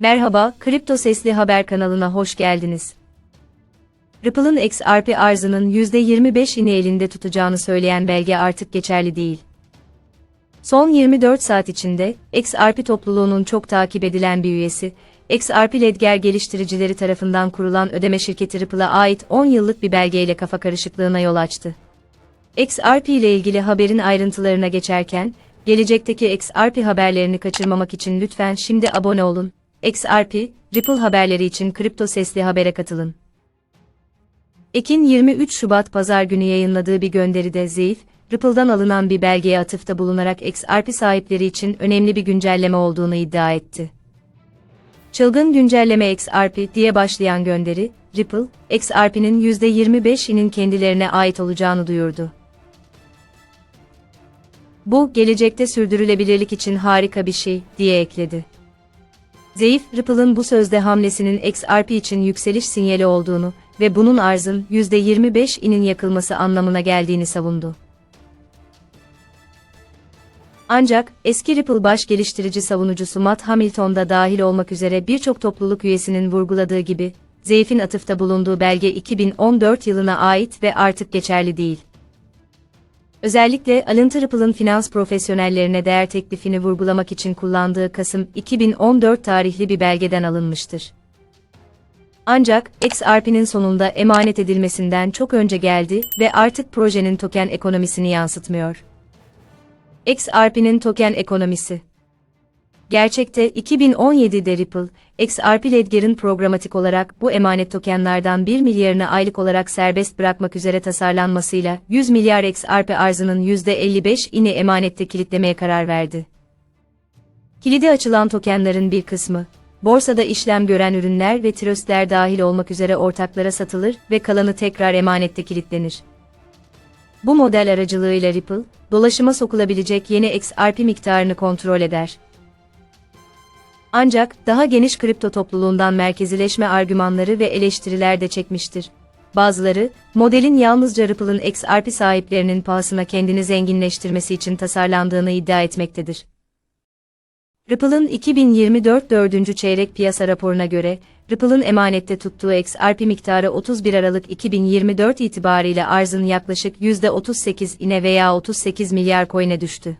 Merhaba, Kripto Sesli Haber kanalına hoş geldiniz. Ripple'ın XRP arzının %25'ini elinde tutacağını söyleyen belge artık geçerli değil. Son 24 saat içinde, XRP topluluğunun çok takip edilen bir üyesi, XRP Ledger geliştiricileri tarafından kurulan ödeme şirketi Ripple'a ait 10 yıllık bir belgeyle kafa karışıklığına yol açtı. XRP ile ilgili haberin ayrıntılarına geçerken, gelecekteki XRP haberlerini kaçırmamak için lütfen şimdi abone olun. XRP, Ripple haberleri için Kripto Sesli Haber'e katılın. Ekin 23 Şubat Pazar günü yayınladığı bir gönderide Zeyf, Ripple'dan alınan bir belgeye atıfta bulunarak XRP sahipleri için önemli bir güncelleme olduğunu iddia etti. Çılgın güncelleme XRP diye başlayan gönderi, Ripple, XRP'nin %25'inin kendilerine ait olacağını duyurdu. Bu, gelecekte sürdürülebilirlik için harika bir şey, diye ekledi. Zayıf, Ripple'ın bu sözde hamlesinin XRP için yükseliş sinyali olduğunu ve bunun arzın %25'inin yakılması anlamına geldiğini savundu. Ancak, eski Ripple baş geliştirici savunucusu Matt Hamilton da dahil olmak üzere birçok topluluk üyesinin vurguladığı gibi, Zeyf'in atıfta bulunduğu belge 2014 yılına ait ve artık geçerli değil. Özellikle alıntı Ripple'ın finans profesyonellerine değer teklifini vurgulamak için kullandığı Kasım 2014 tarihli bir belgeden alınmıştır. Ancak, XRP'nin sonunda emanet edilmesinden çok önce geldi ve artık projenin token ekonomisini yansıtmıyor. XRP'nin token ekonomisi Gerçekte 2017'de Ripple, XRP Ledger'in programatik olarak bu emanet tokenlardan 1 milyarını aylık olarak serbest bırakmak üzere tasarlanmasıyla 100 milyar XRP arzının %55'ini emanette kilitlemeye karar verdi. Kilidi açılan tokenların bir kısmı, borsada işlem gören ürünler ve tröstler dahil olmak üzere ortaklara satılır ve kalanı tekrar emanette kilitlenir. Bu model aracılığıyla Ripple, dolaşıma sokulabilecek yeni XRP miktarını kontrol eder. Ancak daha geniş kripto topluluğundan merkezileşme argümanları ve eleştiriler de çekmiştir. Bazıları, modelin yalnızca Ripple'ın XRP sahiplerinin pahasına kendini zenginleştirmesi için tasarlandığını iddia etmektedir. Ripple'ın 2024 4. çeyrek piyasa raporuna göre, Ripple'ın emanette tuttuğu XRP miktarı 31 Aralık 2024 itibariyle arzın yaklaşık %38 ine veya 38 milyar coin'e düştü.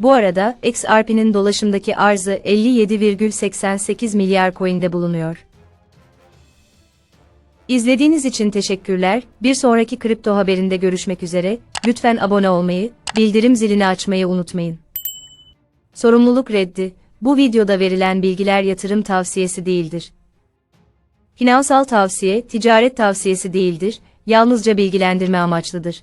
Bu arada, XRP'nin dolaşımdaki arzı 57,88 milyar coin'de bulunuyor. İzlediğiniz için teşekkürler. Bir sonraki kripto haberinde görüşmek üzere. Lütfen abone olmayı, bildirim zilini açmayı unutmayın. Sorumluluk reddi. Bu videoda verilen bilgiler yatırım tavsiyesi değildir. Finansal tavsiye, ticaret tavsiyesi değildir, yalnızca bilgilendirme amaçlıdır.